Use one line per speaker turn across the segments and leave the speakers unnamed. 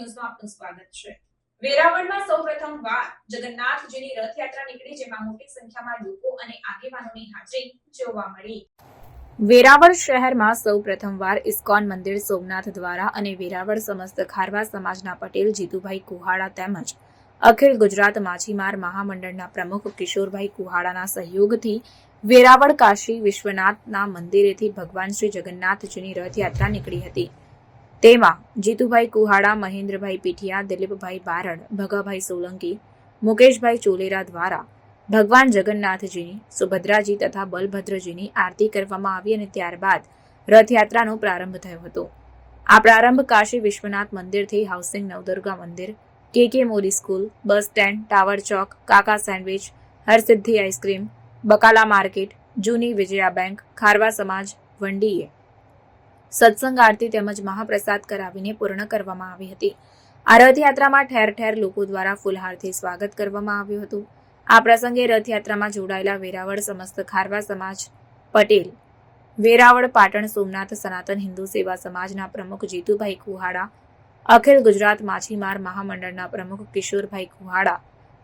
ન્યૂઝમાં આપનું સ્વાગત છે. વેરાવળમાં સૌપ્રથમ વાર જગન્નાથજીની રથયાત્રા નીકળી, જેમાં મોટી સંખ્યામાં લોકો અને આગેવાનોની હાજરી જોવા મળી. વેરાવળ શહેરમાં સૌ પ્રથમવાર ઇસ્કોન મંદિર સોમનાથ દ્વારા અને વેરાવળ સમસ્ત ખારવા સમાજના પટેલ, જીતુભાઈ કુહાડા તેમજ અખિલ ગુજરાત માછીમાર મહામંડળના પ્રમુખ કિશોરભાઈ કુહાડાના સહયોગથી વેરાવળ કાશી વિશ્વનાથના મંદિરેથી ભગવાન શ્રી જગન્નાથજીની રથયાત્રા નીકળી હતી. તેમાં જીતુભાઈ કુહાડા, મહેન્દ્રભાઈ પીઠિયા, દિલીપભાઈ બારડ, ભગાભાઈ સોલંકી, મુકેશભાઈ ચોલેરા દ્વારા ભગવાન જગન્નાથજીની, સુભદ્રાજી તથા બલભદ્રજીની આરતી કરવામાં આવી અને ત્યારબાદ રથયાત્રાનો પ્રારંભ થયો હતો. આ પ્રારંભ કાશી વિશ્વનાથ મંદિરથી હાઉસિંગ નવદુર્ગા મંદિર, K K Modi school, bus stand, tower ચોક, Kaka sandwich, Harsiddhi ice cream, Bakala market, જૂની વિજયા બેંક, ખારવા સમાજ, વંડીએ સત્સંગ આરતી તેમજ મહાપ્રસાદ કરાવીને પૂર્ણ કરવામાં આવી હતી. આ રથયાત્રામાં ઠેર ઠેર લોકો દ્વારા ફૂલહારથી સ્વાગત કરવામાં આવ્યું હતું. આ પ્રસંગે રથયાત્રામાં જોડાયેલા વેરાવળ સમસ્ત ખારવા સમાજ, પટેલ, વેરાવળ પાટણ સોમનાથ સનાતન હિન્દુ સેવા સમાજના પ્રમુખ જીતુભાઈ કુહાડા, અખિલ ગુજરાત માછીમાર મહામંડળના પ્રમુખ કિશોરભાઈ કુહાડા,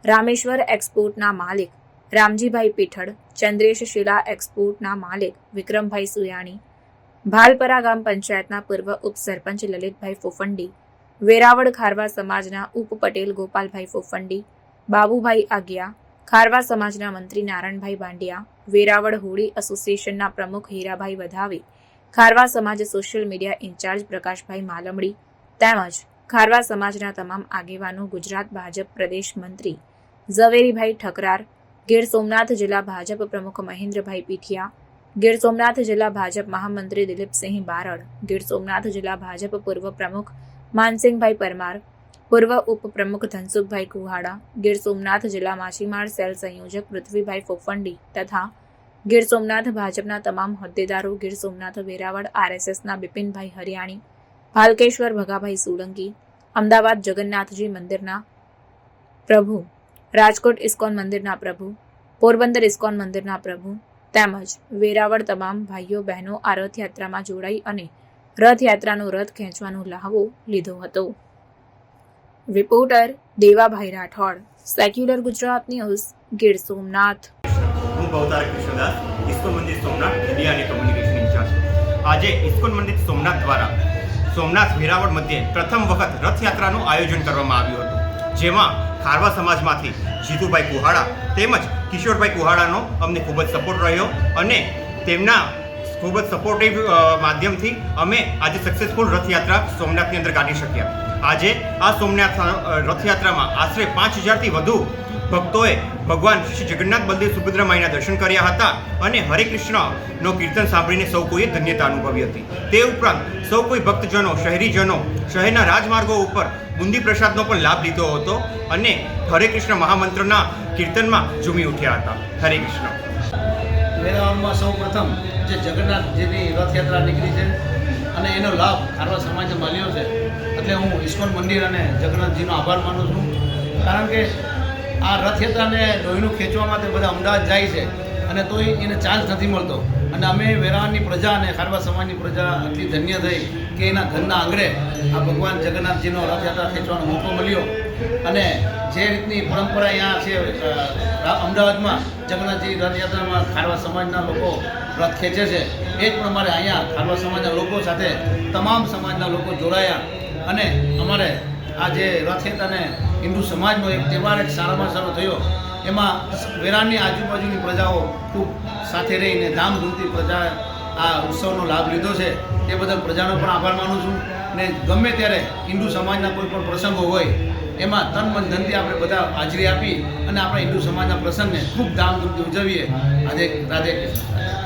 રામેશ્વર એક્સપોર્ટના માલિક રામજીભાઈ પીઠડ ચંદ્રેશ શિલા એક્સપોર્ટના માલિક વિક્રમભાઈ સુયાણી ભાલપરા ગામ પંચાયતના પૂર્વ ઉપસરપંચ લલિતભાઈ ફોફંડી, વેરાવળ ખારવા સમાજના ઉપ પટેલ ગોપાલભાઈ ફોફંડી, બાબુભાઈ આગિયા, ખારવા સમાજના મંત્રી નારણભાઈ બાંડિયા, વેરાવળ હોળી એસોસિએશનના પ્રમુખ હીરાભાઈ વધાવી, ખારવા સમાજ social media in charge Prakashbhai Malamdi તેમજ ખારવા સમાજના તમામ આગેવાનો, ગુજરાત ભાજપ પ્રદેશ મંત્રી ઝવેરીભાઈ ઠકરાર, ગીર સોમનાથ જિલ્લા ભાજપ પ્રમુખ મહેન્દ્રભાઈ પીઠિયા ગીર સોમનાથ જિલ્લા ભાજપ મહામંત્રી દિલીપસિંહ બારડ, ગીર સોમનાથ જિલ્લા ભાજપ પૂર્વ પ્રમુખ માનસિંહભાઈ પરમાર, પૂર્વ ઉપપ્રમુખ ધનસુખભાઈ કુહાડા, ગીર સોમનાથ જિલ્લા માછીમાર સેલ સંયોજક પૃથ્વીભાઈ ફોફંડી તથા ગીર સોમનાથ ભાજપના તમામ હોદ્દેદારો, ગીર સોમનાથ વેરાવળ આરએસએસના બિપિનભાઈ હરિયાણી, ભાલકેશ્વર ભગાભાઈ સોલંકી, અમદાવાદ જગન્નાથજી મંદિરના પ્રભુ, રાજકોટ ઇસ્કોન મંદિરના પ્રભુ, પોરબંદર ઇસ્કોન મંદિરના પ્રભુ તેમજ વેરાવળ તમામ ભાઈઓ, બહેનો આ રથયાત્રામાં જોડાઈ અને રથયાત્રાનો રથ ખેંચવાનો લહાવો લીધો હતો. Reporter Devabhai Rathod, secular Gujarat news, Gir Somnath.
હું ભવતાર કૃષ્ણદાસ ઇસ્કોન મંદિર સોમનાથ મીડિયા અને કમ્યુનિકેશન ઇન્ચાર્જ. આજે ઇસ્કોન મંદિર સોમનાથ દ્વારા સોમનાથ વેરાવળ મધ્યે પ્રથમ વખત રથયાત્રાનું આયોજન કરવામાં આવ્યું હતું. જેમાં ખારવા સમાજમાંથી જીતુભાઈ કુહાડા તેમજ કિશોરભાઈ કુહાડાનો અમને ખૂબ જ સપોર્ટ રહ્યો અને તેમના ખૂબ જ સપોર્ટિવ માધ્યમથી અમે આજે સક્સેસફુલ રથયાત્રા સોમનાથની અંદર કાઢી શક્યા. આજે આ સોમનાથ રથયાત્રામાં આશરે પાંચ હજારથી વધુ ભક્તોએ ભગવાન શ્રી જગન્નાથ બલદેવ સુભદ્રા માઈના દર્શન કર્યા હતા અને હરે કૃષ્ણનો કીર્તન સાંભળીને સૌ કોઈએ ધન્યતા અનુભવી હતી. તે ઉપરાંત સૌ કોઈ ભક્તજનો, શહેરીજનો, શહેરના રાજમાર્ગો ઉપર બુંદી પ્રસાદનો પણ લાભ લીધો હતો અને હરે કૃષ્ણ મહામંત્રના કીર્તનમાં ઝૂમી ઉઠ્યા હતા. હરે કૃષ્ણ.
વેરાવળમાં સૌ પ્રથમ જે જગન્નાથજીની રથયાત્રા નીકળી છે અને એનો લાભ ખારવા સમાજે મળ્યો છે, એટલે હું ઇસ્કોન મંદિર અને જગન્નાથજીનો આભાર માનું છું. કારણ કે આ રથયાત્રાને લોહીનું ખેંચવા માટે બધા અમદાવાદ જાય છે અને તોય એને ચાન્સ નથી મળતો. અને અમે વેરાવળની પ્રજા અને ખારવા સમાજની પ્રજા એટલી ધન્ય થઈ કે એના ઘરના આંગણે આ ભગવાન જગન્નાથજીનો રથયાત્રા ખેંચવાનો મોકો મળ્યો. અને જે રીતની પરંપરા અહીંયા છે અમદાવાદમાં જગન્નાથજી રથયાત્રામાં ખારવા સમાજના લોકો રથ ખેંચે છે, એ જ પ્રમાણે અહીંયા ખારવા સમાજના લોકો સાથે તમામ સમાજના લોકો જોડાયા. અને અમારે આ જે રથયાત્રાને હિન્દુ સમાજનો એક તહેવાર એક સારામાં સારો થયો. એમાં વેરાણની આજુબાજુની પ્રજાઓ ખૂબ સાથે રહીને ધામધૂમથી પ્રજા આ ઉત્સવનો લાભ લીધો છે. તે બદલ પ્રજાનો પણ આભાર માનું છું ને ગમે ત્યારે હિન્દુ સમાજના કોઈ પણ પ્રસંગો હોય, એમાં તન મન ધનથી આપણે બધા હાજરી આપી અને આપણા હિન્દુ સમાજના પ્રસંગને ખૂબ ધામધૂમથી ઉજવીએ. આજે રાધે કૃષ્ણ.